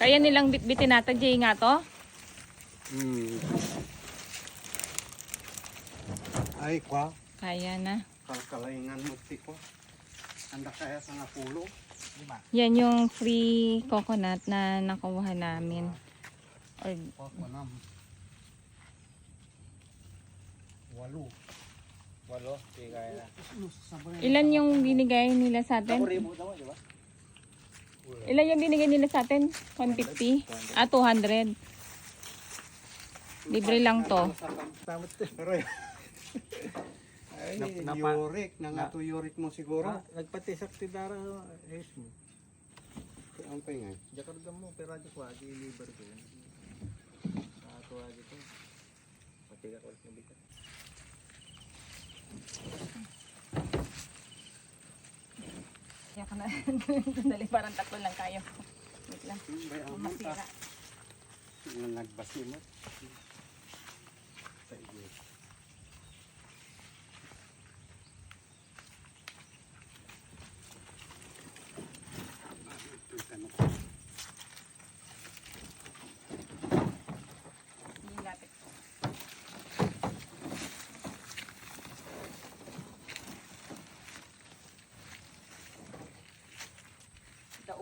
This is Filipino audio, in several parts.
Kaya nilang bitbitin natin, Jay nga to. Hmm. Ay, kwa. Kaya na. Kalkalaingan mo ti. Anda kaya sa nga pulo. Yan yung free coconut na nakuha namin. Or. Walo. Walo, di kaya na. Ilan yung binigay nila sa atin? Ilan yung binigay nila sa atin? 150? Ah, 200. Libre lang to. Tamot to. Pero Ay, nap yurik, nangatuyurik mo siguro. Ah, nagpatisak ti Dara, ayos mo. Ang pingay. Jakarta mo, pero di ko, di liver ko yan. Nakatuwa dito. Pati ka ulit na bigat. Kaya ka na. Dali, parang tatlo lang kayo. Wait lang. Masira. Nagbasi mo. Sa iyo. Nilapit ko.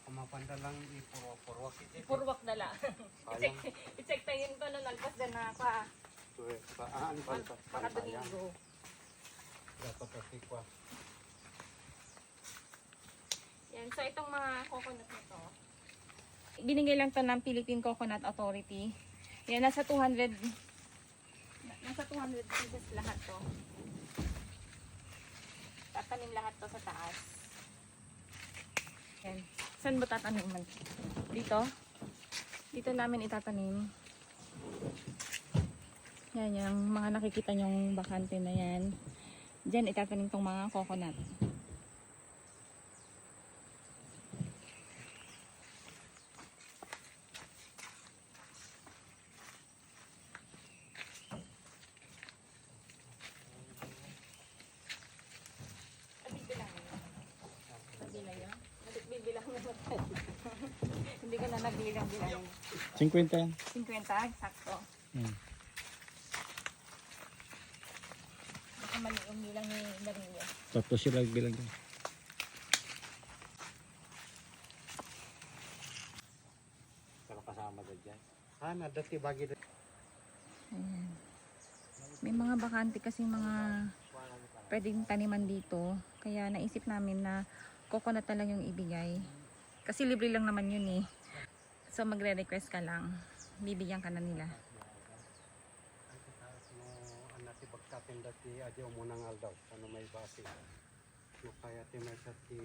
Pag kumapanda lang ipuro-puro. Purwak na lang. I-check tayo yun ko na nalpas na na ako ah. Tuwe, Saan pa ito? Baka Sayang. domingo. Dapat kasi kwa. Yan, so itong mga coconut na to, binigay lang to ng Philippine Coconut Authority. Yan, nasa 200, na- nasa 200 pieces lahat to. Tatanim lahat to sa taas. Saan ba tatanim man? Dito? Dito namin itatanim. Yan, yung mga nakikita nyong bakante na yan. Diyan itatanim tong mga coconut. Bibilang mo. Nabilang yun? Bibilang mo. Hindi ko na nagbilang-bilang. 50 yan. 50, sakto. Hmm. Baka mali yung bilang ni Darillo. Tapos sila bilang yan. Pero kasama ka dyan. Ah, nadati bagi na. Ayan. May mga bakante kasi mga pwedeng taniman dito. Kaya naisip namin na coconut na lang yung ibigay. Kasi libre lang naman yun eh. So magre-request ka lang. Bibigyan ka na nila. No, anak ti bagkatin dati adyo mo aldaw. Ano may base. No kaya ti may sa ti